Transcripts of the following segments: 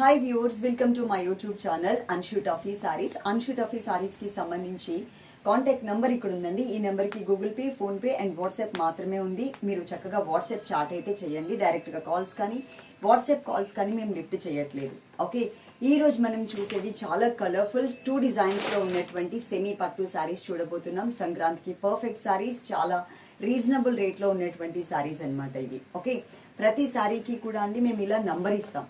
Hi viewers welcome to my YouTube channel Anshu taffy sarees Anshu taffy సారీస్కి సంబంధించి contact number ఇక్కడ ఉందండి. ఈ నెంబర్కి Google Pay PhonePe and WhatsApp మాత్రమే ఉంది. మీరు చక్కగా వాట్సాప్ చాట్ అయితే చేయండి. డైరెక్ట్గా కాల్స్ కానీ వాట్సాప్ కాల్స్ కానీ మేము లిఫ్ట్ చేయట్లేదు. ఓకే ఈ రోజు మనం చూసేది చాలా కలర్ఫుల్ టూ డిజైన్స్లో ఉన్నటువంటి సెమీ పట్టు సారీస్ చూడబోతున్నాం. సంక్రాంతికి పర్ఫెక్ట్ సారీస్ చాలా రీజనబుల్ రేట్లో ఉన్నటువంటి సారీస్ అనమాట ఇవి. ఓకే ప్రతి సారీకి కూడా అండి మేము ఇలా నంబర్ ఇస్తాం.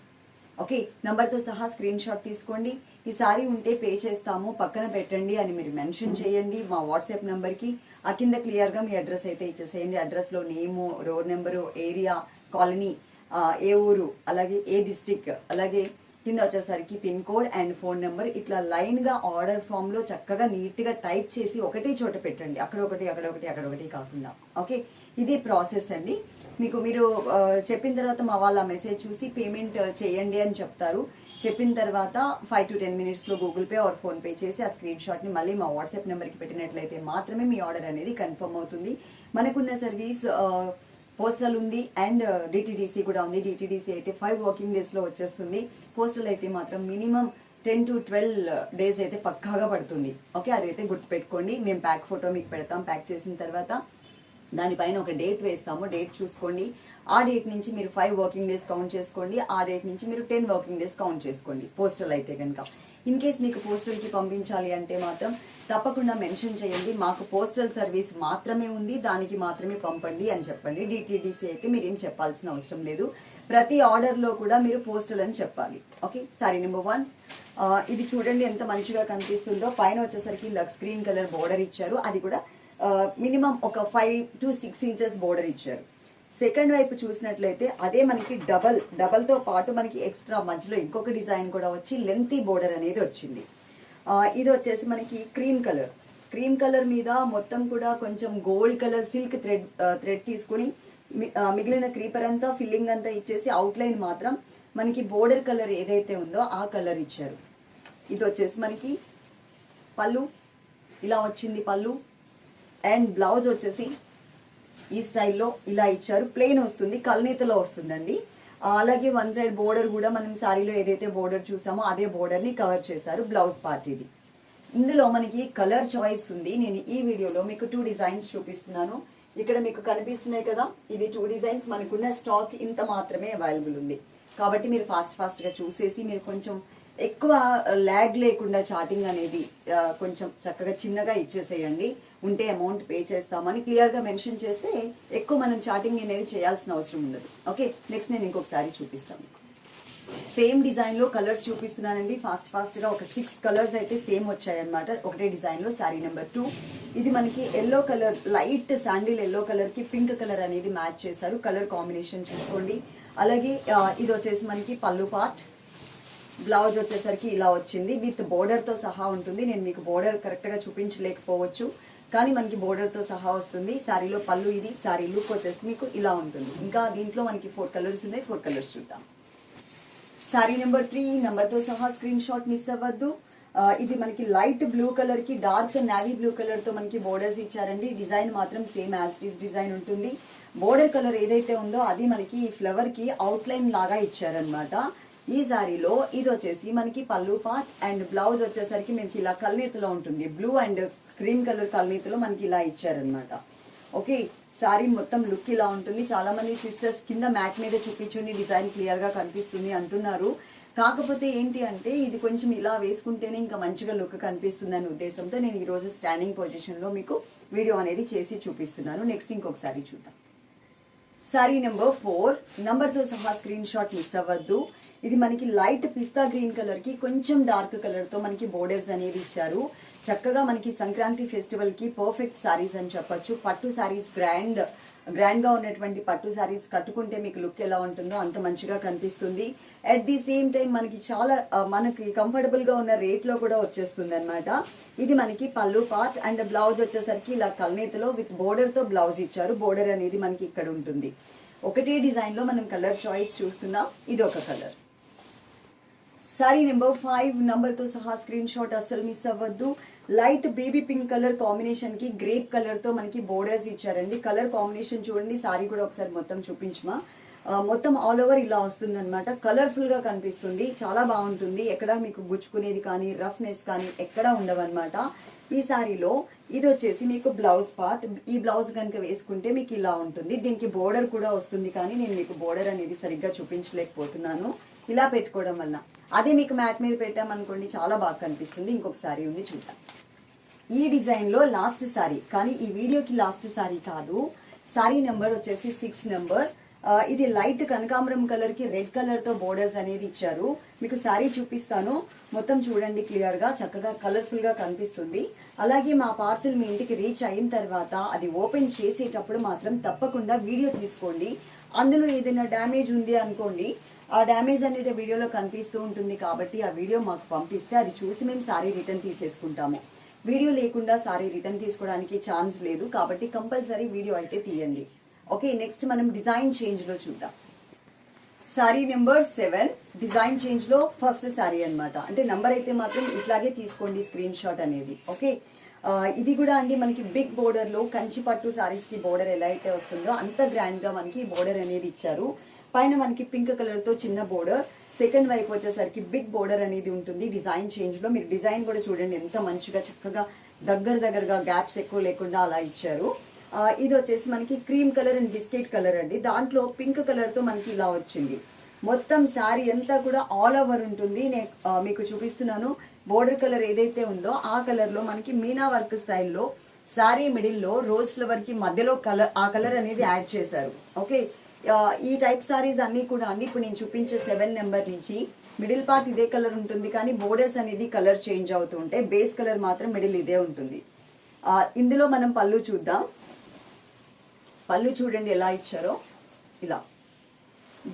ఓకే నంబర్తో సహా స్క్రీన్ షాట్ తీసుకోండి. ఈసారి ఉంటే పే చేస్తాము పక్కన పెట్టండి అని మీరు మెన్షన్ చేయండి మా వాట్సాప్ నెంబర్కి. ఆ కింద క్లియర్గా మీ అడ్రస్ అయితే ఇచ్చేసేయండి. అడ్రస్లో నేము రోడ్ నెంబరు ఏరియా కాలనీ ఏ ఊరు అలాగే ఏ డిస్టిక్ అలాగే కింద వచ్చేసరికి pin code and phone number. ఇట్లా లైన్గా ఆర్డర్ ఫామ్లో చక్కగా నీట్గా టైప్ చేసి ఒకటే చోట పెట్టండి. అక్కడ ఒకటి అక్కడ ఒకటి అక్కడ ఒకటి కాకుండా. ఓకే ఇది ప్రాసెస్ అండి. మీకు మీరు చెప్పిన తర్వాత మా వాళ్ళ మెసేజ్ చూసి పేమెంట్ చేయండి అని చెప్తారు. చెప్పిన తర్వాత ఫైవ్ టు టెన్ మినిట్స్లో Google Pay or PhonePe చేసి ఆ స్క్రీన్ షాట్ని మళ్ళీ మా వాట్సాప్ నెంబర్కి పెట్టినట్లయితే మాత్రమే మీ ఆర్డర్ అనేది కన్ఫర్మ్ అవుతుంది. మనకున్న సర్వీస్ పోస్టల్ ఉంది అండ్ డిటిడిసి కూడా ఉంది. డిటిడిసి అయితే ఫైవ్ వర్కింగ్ డేస్లో వచ్చేస్తుంది. పోస్టల్ అయితే మాత్రం minimum ten to twelve days అయితే పక్కాగా పడుతుంది. ఓకే అదైతే గుర్తుపెట్టుకోండి. మేము ప్యాక్ ఫోటో మీకు పెడతాం. ప్యాక్ చేసిన తర్వాత దానిపైన ఒక డేట్ వేస్తాము డేట్ చూసుకోండి. ఆ డేట్ నుంచి మీరు ఫైవ్ వర్కింగ్ డేస్ కౌంట్ చేసుకోండి ఆ డేట్ నుంచి మీరు టెన్ వర్కింగ్ డేస్ కౌంట్ చేసుకోండి పోస్టల్ అయితే కనుక. ఇన్ కేస్ మీకు పోస్టల్కి పంపించాలి అంటే మాత్రం తప్పకుండా మెన్షన్ చేయండి మాకు పోస్టల్ సర్వీస్ మాత్రమే ఉంది దానికి మాత్రమే పంపండి అని చెప్పండి. డిటిడిసి అయితే మీరు ఏం చెప్పాల్సిన అవసరం లేదు. ప్రతి ఆర్డర్లో కూడా మీరు పోస్టల్ అని చెప్పాలి. ఓకే సారీ నెంబర్ వన్ ఇది చూడండి ఎంత మంచిగా కనిపిస్తుందో. పైన వచ్చేసరికి లక్స్ గ్రీన్ కలర్ బోర్డర్ ఇచ్చారు. అది కూడా మినిమం ఒక five to six inches border ఇచ్చారు. సెకండ్ వైపు చూసినట్లయితే అదే మనకి డబల్ డబల్తో పాటు మనకి ఎక్స్ట్రా మధ్యలో ఇంకొక డిజైన్ కూడా వచ్చి లెంతీ బోర్డర్ అనేది వచ్చింది. ఇది వచ్చేసి మనకి క్రీమ్ కలర్. క్రీమ్ కలర్ మీద మొత్తం కూడా కొంచెం gold colour silk thread thread తీసుకుని మిగిలిన క్రీపర్ అంతా ఫిల్లింగ్ అంతా ఇచ్చేసి అవుట్లైన్ మాత్రం మనకి బోర్డర్ కలర్ ఏదైతే ఉందో ఆ కలర్ ఇచ్చారు. ఇది వచ్చేసి మనకి పళ్ళు. ఇలా వచ్చింది పళ్ళు. అండ్ బ్లౌజ్ వచ్చేసి ఈ స్టైల్లో ఇలా ఇచ్చారు. ప్లెయిన్ వస్తుంది కల్నీతలో వస్తుందండి. అలాగే వన్ సైడ్ బోర్డర్ కూడా మనం శారీలో ఏదైతే బోర్డర్ చూసామో అదే బోర్డర్ని కవర్ చేశారు బ్లౌజ్ పార్ట్ ఇది. ఇందులో మనకి కలర్ చాయిస్ ఉంది. నేను ఈ వీడియోలో మీకు టూ డిజైన్స్ చూపిస్తున్నాను. ఇక్కడ మీకు కనిపిస్తున్నాయి కదా ఇవి టూ డిజైన్స్ మనకున్న స్టాక్ ఇంత మాత్రమే అవైలబుల్ ఉంది. కాబట్టి మీరు ఫాస్ట్ ఫాస్ట్గా చూసేసి మీరు కొంచెం ఎక్కువ ల్యాగ్ లేకుండా చాటింగ్ అనేది కొంచెం చక్కగా చిన్నగా ఇచ్చేసేయండి. ఉంటే అమౌంట్ పే చేస్తామని క్లియర్గా మెన్షన్ చేస్తే ఎక్కువ మనం చాటింగ్ అనేది చేయాల్సిన అవసరం ఉండదు. ఓకే నెక్స్ట్ నేను ఇంకొకసారి చూపిస్తాను. సేమ్ డిజైన్లో కలర్స్ చూపిస్తున్నానండి. ఫాస్ట్ ఫాస్ట్గా ఒక సిక్స్ కలర్స్ అయితే సేమ్ వచ్చాయన్నమాట. ఒకటే డిజైన్లో శారీ నెంబర్ టూ ఇది మనకి yellow colour light sandal yellow కలర్కి పింక్ కలర్ అనేది మ్యాచ్ చేశారు. కలర్ కాంబినేషన్ చూసుకోండి. అలాగే ఇది వచ్చేసి మనకి పళ్ళు పార్ట్ బ్లౌజ్ వచ్చేసరికి ఇలా వచ్చింది. విత్ బోర్డర్తో సహా ఉంటుంది. నేను మీకు బోర్డర్ కరెక్ట్గా చూపించలేకపోవచ్చు. కానీ మనకి బోర్డర్తో సహా వస్తుంది. శారీలో పళ్ళు ఇది శారీ లుక్ వచ్చేసి మీకు ఇలా ఉంటుంది. ఇంకా దీంట్లో మనకి ఫోర్ కలర్స్ ఉన్నాయి. ఫోర్ కలర్స్ చూద్దాం. శారీ నెంబర్ త్రీ నెంబర్తో సహా స్క్రీన్ షాట్ మిస్ అవ్వద్దు. ఇది మనకి లైట్ బ్లూ కలర్కి డార్క్ నావీ బ్లూ కలర్తో మనకి బోర్డర్స్ ఇచ్చారండి. డిజైన్ మాత్రం సేమ్ యాజ్ ఇస్ డిజైన్ ఉంటుంది. బోర్డర్ కలర్ ఏదైతే ఉందో అది మనకి ఈ ఫ్లవర్కి అవుట్ లైన్ లాగా ఇచ్చారనమాట ఈ సారీలో ఇది వచ్చేసి మనకి పళ్ళు పార్ట్ అండ్ బ్లౌజ్ వచ్చేసరికి మనకి ఇలా కల్నీతిలో ఉంటుంది. బ్లూ అండ్ క్రీమ్ కలర్ కల్నీతిలో మనకి ఇలా ఇచ్చారనమాట ఓకే సారీ మొత్తం లుక్ ఇలా ఉంటుంది. చాలా మంది సిస్టర్స్ కింద మ్యాట్ మీద చూపించండి డిజైన్ క్లియర్గా కనిపిస్తుంది అంటున్నారు. కాకపోతే ఏంటి అంటే ఇది కొంచెం ఇలా వేసుకుంటేనే ఇంకా మంచిగా లుక్ కనిపిస్తుంది అనే ఉద్దేశంతో నేను ఈరోజు స్టాండింగ్ పొజిషన్లో మీకు వీడియో అనేది చేసి చూపిస్తున్నాను. నెక్స్ట్ ఇంకొకసారి చూద్దాం. సారీ నెంబర్ ఫోర్ నంబర్తో సహా స్క్రీన్ షాట్ మిస్ అవ్వద్దు. ఇది మనకి లైట్ పిస్తా గ్రీన్ కలర్కి కొంచెం డార్క్ కలర్తో మనకి బోర్డర్స్ అనేది ఇచ్చారు. చక్కగా మనకి సంక్రాంతి ఫెస్టివల్కి పర్ఫెక్ట్ సారీస్ అని చెప్పొచ్చు. పట్టు సారీస్ గ్రాండ్ గ్రాండ్గా ఉన్నటువంటి పట్టు సారీస్ కట్టుకుంటే మీకు లుక్ ఎలా ఉంటుందో అంత మంచిగా కనిపిస్తుంది. అట్ ది సేమ్ టైం మనకి చాలా మనకి కంఫర్టబుల్గా ఉన్న రేట్లో కూడా వచ్చేస్తుంది అనమాట ఇది మనకి పళ్ళు పార్ట్ అండ్ బ్లౌజ్ వచ్చేసరికి ఇలా కల్నేతలో విత్ బోర్డర్తో బ్లౌజ్ ఇచ్చారు. బోర్డర్ అనేది మనకి ఇక్కడ ఉంటుంది. ఒకటే డిజైన్లో మనం కలర్ చాయిస్ చూస్తున్నాం. ఇది ఒక కలర్ సారీ నెంబర్ ఫైవ్ నంబర్తో సహా స్క్రీన్ షాట్ అస్సలు మిస్ అవ్వద్దు. లైట్ బేబీ పింక్ కలర్ కాంబినేషన్కి గ్రేప్ కలర్తో మనకి బోర్డర్స్ ఇచ్చారండి. కలర్ కాంబినేషన్ చూడండి సారీ కూడా ఒకసారి మొత్తం చూపించమా. మొత్తం ఆల్ ఓవర్ ఇలా వస్తుంది అనమాట కలర్ఫుల్గా కనిపిస్తుంది. చాలా బాగుంటుంది. ఎక్కడ మీకు గుచ్చుకునేది కానీ రఫ్నెస్ కానీ ఎక్కడ ఉండవన్నమాట. ఈ సారీలో ఇది వచ్చేసి మీకు బ్లౌజ్ పార్ట్ ఈ బ్లౌజ్ కనుక వేసుకుంటే మీకు ఇలా ఉంటుంది. దీనికి బోర్డర్ కూడా వస్తుంది కానీ నేను మీకు బోర్డర్ అనేది సరిగ్గా చూపించలేకపోతున్నాను. ఇలా పెట్టుకోవడం వల్ల. అదే మీకు మ్యాట్ మీద పెట్టామనుకోండి చాలా బాగా కనిపిస్తుంది. ఇంకొక సారీ ఉంది చూద్దాం. ఈ డిజైన్లో లాస్ట్ సారీ. కానీ ఈ వీడియోకి లాస్ట్ సారీ కాదు. సారీ నెంబర్ వచ్చేసి సిక్స్ నెంబర్. ఇది లైట్ కనకాంబరం కలర్కి రెడ్ కలర్తో బోర్డర్స్ అనేది ఇచ్చారు. మీకు సారీ చూపిస్తాను. మొత్తం చూడండి క్లియర్గా చక్కగా కలర్ఫుల్గా కనిపిస్తుంది. అలాగే మా పార్సిల్ మీ ఇంటికి రీచ్ అయిన తర్వాత అది ఓపెన్ చేసేటప్పుడు మాత్రం తప్పకుండా వీడియో తీసుకోండి. అందులో ఏదైనా డ్యామేజ్ ఉంది అనుకోండి ఆ డ్యామేజ్ అనేది వీడియోలో కనిపిస్తూ ఉంటుంది కాబట్టి ఆ వీడియో మాకు పంపిస్తే అది చూసి మేము సారీ రిటర్న్ తీసేసుకుంటాము. వీడియో లేకుండా సారీ రిటర్న్ తీసుకోవడానికి ఛాన్స్ లేదు కాబట్టి కంపల్సరీ వీడియో అయితే తీయండి. ఓకే నెక్స్ట్ మనం డిజైన్ చేంజ్లో చూద్దాం. సారీ నెంబర్ సెవెన్ డిజైన్ చేంజ్లో ఫస్ట్ సారీ అనమాట అంటే నంబర్ అయితే మాత్రం ఇట్లాగే తీసుకోండి స్క్రీన్ షాట్ అనేది. ఓకే? ఇది కూడా అండి మనకి బిగ్ బోర్డర్లో కంచి పట్టు సారీస్కి బోర్డర్ ఎలా అయితే వస్తుందో అంత గ్రాండ్గా మనకి బోర్డర్ అనేది ఇచ్చారు. పైన మనకి పింక్ కలర్తో చిన్న బోర్డర్ సెకండ్ వైపు వచ్చేసరికి బిగ్ బోర్డర్ అనేది ఉంటుంది. డిజైన్ చేంజ్లో మీరు డిజైన్ కూడా చూడండి ఎంత మంచిగా చక్కగా దగ్గర దగ్గరగా గ్యాప్స్ ఎక్కువ లేకుండా అలా ఇచ్చారు. ఇది వచ్చేసి మనకి cream colour and biscuit colour అండి. దాంట్లో పింక్ కలర్తో మనకి ఇలా వచ్చింది. మొత్తం శారీ అంతా కూడా ఆల్ ఓవర్ ఉంటుంది. నేను మీకు చూపిస్తున్నాను బోర్డర్ కలర్ ఏదైతే ఉందో ఆ కలర్లో మనకి మీనా వర్క్ స్టైల్లో శారీ మిడిల్లో రోజ్ ఫ్లవర్కి మధ్యలో కలర్ ఆ కలర్ అనేది యాడ్ చేశారు. ఓకే ఈ టైప్ సారీస్ అన్ని కూడా అండి. ఇప్పుడు నేను చూపించే సెవెన్ నెంబర్ నుంచి మిడిల్ పార్ట్ ఇదే కలర్ ఉంటుంది కానీ బోర్డర్స్ అనేది కలర్ చేంజ్ అవుతూ ఉంటాయి బేస్ కలర్ మాత్రం మిడిల్ ఇదే ఉంటుంది. ఇందులో మనం పళ్ళు చూద్దాం. పళ్ళు చూడండి ఎలా ఇచ్చారో. ఇలా.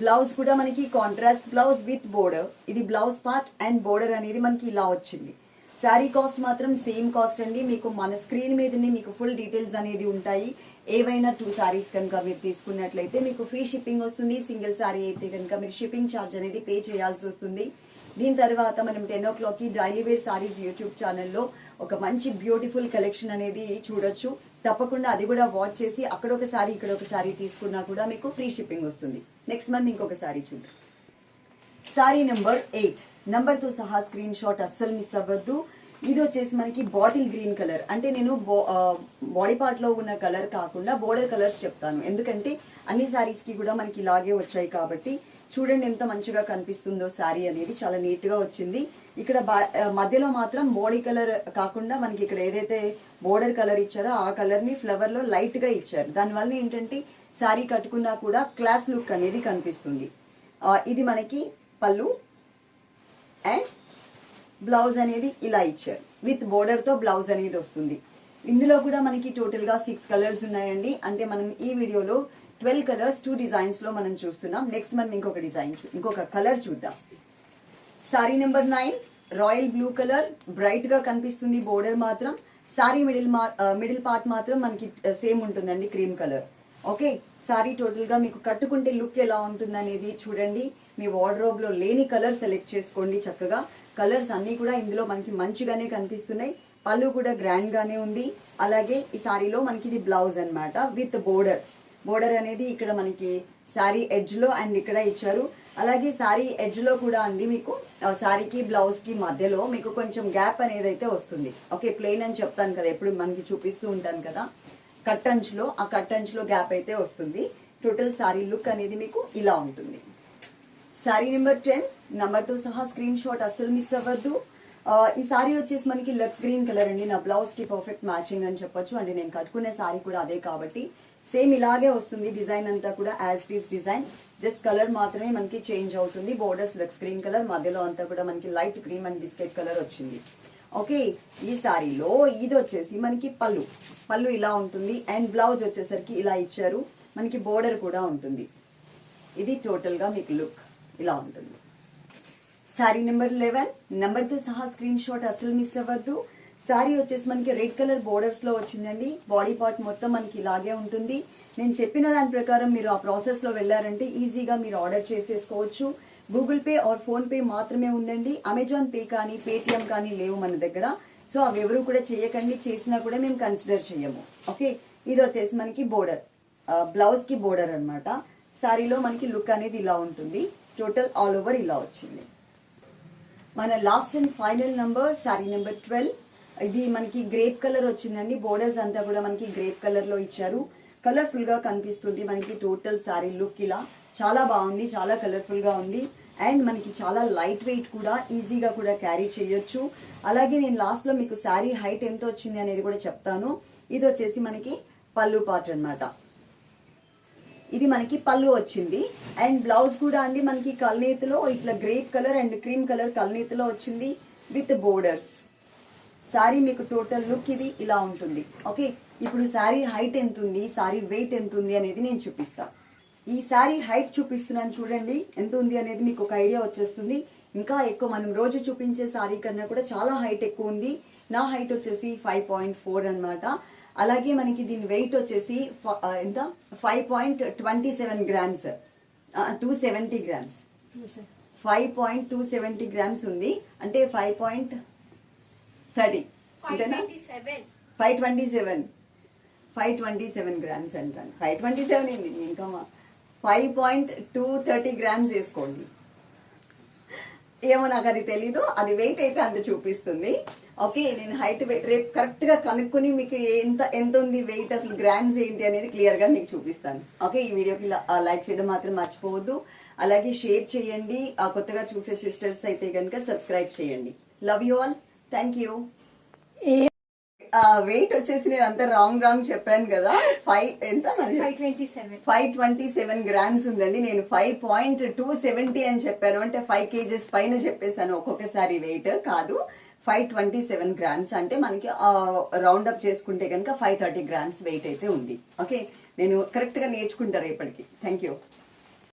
బ్లౌజ్ కూడా మనకి కాంట్రాస్ట్ బ్లౌజ్ విత్ బోర్డర్ ఇది బ్లౌజ్ పార్ట్ అండ్ బోర్డర్ అనేది మనకి ఇలా వచ్చింది. శారీ కాస్ట్ మాత్రం సేమ్ కాస్ట్ అండి. మీకు మన స్క్రీన్ మీదనే మీకు ఫుల్ డీటెయిల్స్ అనేది ఉంటాయి. ఏవైనా టూ సారీస్ కనుక మీరు తీసుకున్నట్లయితే మీకు ఫ్రీ షిప్పింగ్ వస్తుంది. సింగిల్ సారీ అయితే కనుక మీరు షిప్పింగ్ ఛార్జ్ అనేది పే చేయాల్సి వస్తుంది. దీని తర్వాత మనం టెన్ ఓ క్లాక్కి డైలీ వేర్ సారీస్ యూట్యూబ్ ఛానల్లో ఒక మంచి బ్యూటిఫుల్ కలెక్షన్ అనేది చూడొచ్చు. తప్పకుండా అది కూడా వాచ్ చేసి అక్కడ ఒక సారీ ఇక్కడ ఒక సారీ తీసుకున్నా కూడా మీకు ఫ్రీ షిప్పింగ్ వస్తుంది. నెక్స్ట్ మంత్ ఇంకొక సారీ చూడండి సారీ నెంబర్ ఎయిట్. నెంబర్తో సహా స్క్రీన్ షాట్ అస్సలు మిస్ అవ్వద్దు. ఇది వచ్చేసి మనకి బాటిల్ గ్రీన్ కలర్ అంటే నేను బాడీ పార్ట్లో ఉన్న కలర్ కాకుండా బోర్డర్ కలర్స్ చెప్తాను. ఎందుకంటే అన్ని శారీస్కి కూడా మనకి ఇలాగే వచ్చాయి కాబట్టి చూడండి ఎంత మంచిగా కనిపిస్తుందో శారీ అనేది. చాలా నీట్గా వచ్చింది. ఇక్కడ బా- మధ్యలో మాత్రం బాడీ కలర్ కాకుండా మనకి ఇక్కడ ఏదైతే బోర్డర్ కలర్ ఇచ్చారో ఆ కలర్ని ఫ్లవర్లో లైట్గా ఇచ్చారు. దానివల్ల ఏంటంటే శారీ కట్టుకున్నా కూడా క్లాస్ లుక్ అనేది కనిపిస్తుంది. ఇది మనకి పళ్ళు అండ్ బ్లౌజ్ అనేది ఇలా ఇచ్చారు. విత్ బోర్డర్తో బ్లౌజ్ అనేది వస్తుంది. ఇందులో కూడా మనకి టోటల్గా సిక్స్ కలర్స్ ఉన్నాయండి. అంటే మనం ఈ వీడియోలో ట్వెల్వ్ కలర్స్ టూ డిజైన్స్లో మనం చూస్తున్నాం. నెక్స్ట్ మనం ఇంకొక డిజైన్ ఇంకొక కలర్ చూద్దాం. Sari number nine royal blue colour బ్రైట్గా కనిపిస్తుంది బోర్డర్ మాత్రం. సారీ మిడిల్ మిడిల్ పార్ట్ మాత్రం మనకి సేమ్ ఉంటుందండి క్రీమ్ కలర్ ఓకే సారీ టోటల్గా మీకు కట్టుకుంటే లుక్ ఎలా ఉంటుంది అనేది చూడండి. మీ వార్డ్రోబ్లో లేని కలర్ సెలెక్ట్ చేసుకోండి చక్కగా. కలర్స్ అన్నీ కూడా ఇందులో మనకి మంచిగానే కనిపిస్తున్నాయి. పళ్ళు కూడా గ్రాండ్గానే ఉంది. అలాగే ఈ సారీలో మనకి ఇది బ్లౌజ్ అన్నమాట విత్ బోర్డర్. బోర్డర్ అనేది ఇక్కడ మనకి శారీ ఎడ్జ్లో అండ్ ఇక్కడ ఇచ్చారు. అలాగే శారీ ఎడ్జ్లో కూడా అండి మీకు శారీకి బ్లౌజ్కి మధ్యలో మీకు కొంచెం గ్యాప్ అనేది అయితే వస్తుంది. ఓకే ప్లెయిన్ అని చెప్తాను కదా ఎప్పుడు మనకి చూపిస్తూ ఉంటాను కదా. కట్ అంచులో ఆ కట్ అంచులో గ్యాప్ అయితే వస్తుంది. టోటల్ శారీ లుక్ అనేది మీకు ఇలా ఉంటుంది. శారీ నెంబర్ టెన్ నెంబర్తో సహా స్క్రీన్ షాట్ అస్సలు మిస్ అవ్వద్దు. ఈ సారీ వచ్చేసి మనకి లక్స్ గ్రీన్ కలర్ అండి. నా బ్లౌజ్కి పర్ఫెక్ట్ మ్యాచింగ్ అని చెప్పొచ్చు. అంటే నేను కట్టుకునే సారీ కూడా అదే కాబట్టి. సేమ్ ఇలాగే వస్తుంది. డిజైన్ అంతా కూడా as it is design just colour మాత్రమే మనకి చేంజ్ అవుతుంది. బోర్డర్స్ లక్స్ గ్రీన్ కలర్ మధ్యలో అంతా కూడా మనకి light cream and biscuit colour వచ్చింది. ఓకే ఈ సారీలో ఇది వచ్చేసి మనకి పళ్ళు. పళ్ళు ఇలా ఉంటుంది. అండ్ బ్లౌజ్ వచ్చేసరికి ఇలా ఇచ్చారు. మనకి బోర్డర్ కూడా ఉంటుంది. ఇది టోటల్గా మీకు లుక్ ఇలా ఉంటుంది. శారీ నెంబర్ లెవెన్ నెంబర్తో సహా స్క్రీన్ షాట్ అసలు మిస్ అవ్వద్దు. శారీ వచ్చేసి మనకి రెడ్ కలర్ బోర్డర్స్లో వచ్చిందండి. బాడీ పార్ట్ మొత్తం మనకి ఇలాగే ఉంటుంది. నేను చెప్పిన దాని ప్రకారం మీరు ఆ ప్రాసెస్లో వెళ్ళారంటే ఈజీగా మీరు ఆర్డర్ చేసేసుకోవచ్చు. Google Pay or PhonePe మాత్రమే ఉందండి. అమెజాన్ పే కానీ పేటిఎం కానీ లేవు మన దగ్గర. సో అవి ఎవరు కూడా చేయకండి. చేసినా కూడా మేము కన్సిడర్ చేయము. ఓకే ఇది వచ్చేసి మనకి బోర్డర్ బ్లౌజ్కి బోర్డర్ అనమాట శారీలో మనకి లుక్ అనేది ఇలా ఉంటుంది. టోటల్ ఆల్ ఓవర్ ఇలా వచ్చింది. మన last and final number sari number twelve ఇది మనకి గ్రేప్ కలర్ వచ్చిందండి. బోర్డర్స్ అంతా కూడా మనకి గ్రేప్ కలర్లో ఇచ్చారు. కలర్ఫుల్గా కనిపిస్తుంది మనకి టోటల్ సారీ లుక్ ఇలా. చాలా బాగుంది చాలా కలర్ఫుల్గా ఉంది. అండ్ మనకి చాలా లైట్ వెయిట్ కూడా ఈజీగా కూడా క్యారీ చేయొచ్చు. అలాగే నేను లాస్ట్లో మీకు శారీ హైట్ ఎంత వచ్చింది అనేది కూడా చెప్తాను. ఇది వచ్చేసి మనకి పళ్ళు పార్ట్ అన్నమాట. ఇది మనకి పళ్ళు వచ్చింది. అండ్ బ్లౌజ్ కూడా అండి మనకి కల్నేతిలో ఇట్లా grape colour and cream colour కల్నేతిలో వచ్చింది విత్ బోర్డర్స్ శారీ మీకు టోటల్ లుక్ ఇది ఇలా ఉంటుంది. ఓకే? ఇప్పుడు శారీ హైట్ ఎంత ఉంది శారీ వెయిట్ ఎంత ఉంది అనేది నేను చూపిస్తా. ఈ శారీ హైట్ చూపిస్తున్నాను చూడండి ఎంత ఉంది అనేది మీకు ఒక ఐడియా వచ్చేస్తుంది. ఇంకా ఎక్కువ మనం రోజు చూపించే శారీ కన్నా కూడా చాలా హైట్ ఎక్కువ ఉంది. నా హైట్ వచ్చేసి ఫైవ్ పాయింట్ ఫోర్ అనమాట అలాగే మనకి దీని వెయిట్ వచ్చేసి ఎంత? Five point twenty seven grams. Two seventy grams. Five point two seventy grams ఉంది. అంటే ఫైవ్ పాయింట్ థర్టీ అంతేనా five twenty seven five twenty seven grams అంటాను ఫైవ్ ట్వంటీ సెవెన్ ఏంది ఇంకా five point two thirty grams వేసుకోండి. ఏమో నాకు అది తెలీదు అది వెయిట్ అయితే అంత చూపిస్తుంది. ఓకే నేను హైట్ వెయిట్ రేపు కరెక్ట్గా కనుక్కొని మీకు ఎంత ఎంత ఉంది వెయిట్ అసలు గ్రామ్స్ ఏంటి అనేది క్లియర్గా మీకు చూపిస్తాను. ఓకే ఈ వీడియోకి లైక్ చేయడం మాత్రం మర్చిపోవద్దు. అలాగే షేర్ చేయండి. కొత్తగా చూసే సిస్టర్స్ అయితే కనుక సబ్స్క్రైబ్ చేయండి. Love you all thank you weight వచ్చేసి నేను అంత రాంగ్ రాంగ్ చెప్పాను కదా. ఫైవ్ ఎంత five twenty seven five twenty seven grams ఉందండి. నేను ఫైవ్ పాయింట్ టూ సెవెంటీ అని చెప్పాను. అంటే ఫైవ్ కేజెస్ పైన చెప్పేశాను ఒక్కొక్కసారి వెయిట్ కాదు ఫైవ్ ట్వంటీ సెవెన్ గ్రామ్స్ అంటే మనకి రౌండ్ అప్ చేసుకుంటే కనుక ఫైవ్ థర్టీ గ్రామ్స్ వెయిట్ అయితే ఉంది. ఓకే నేను కరెక్ట్గా నేర్చుకుంటా రేపటికి. Thank you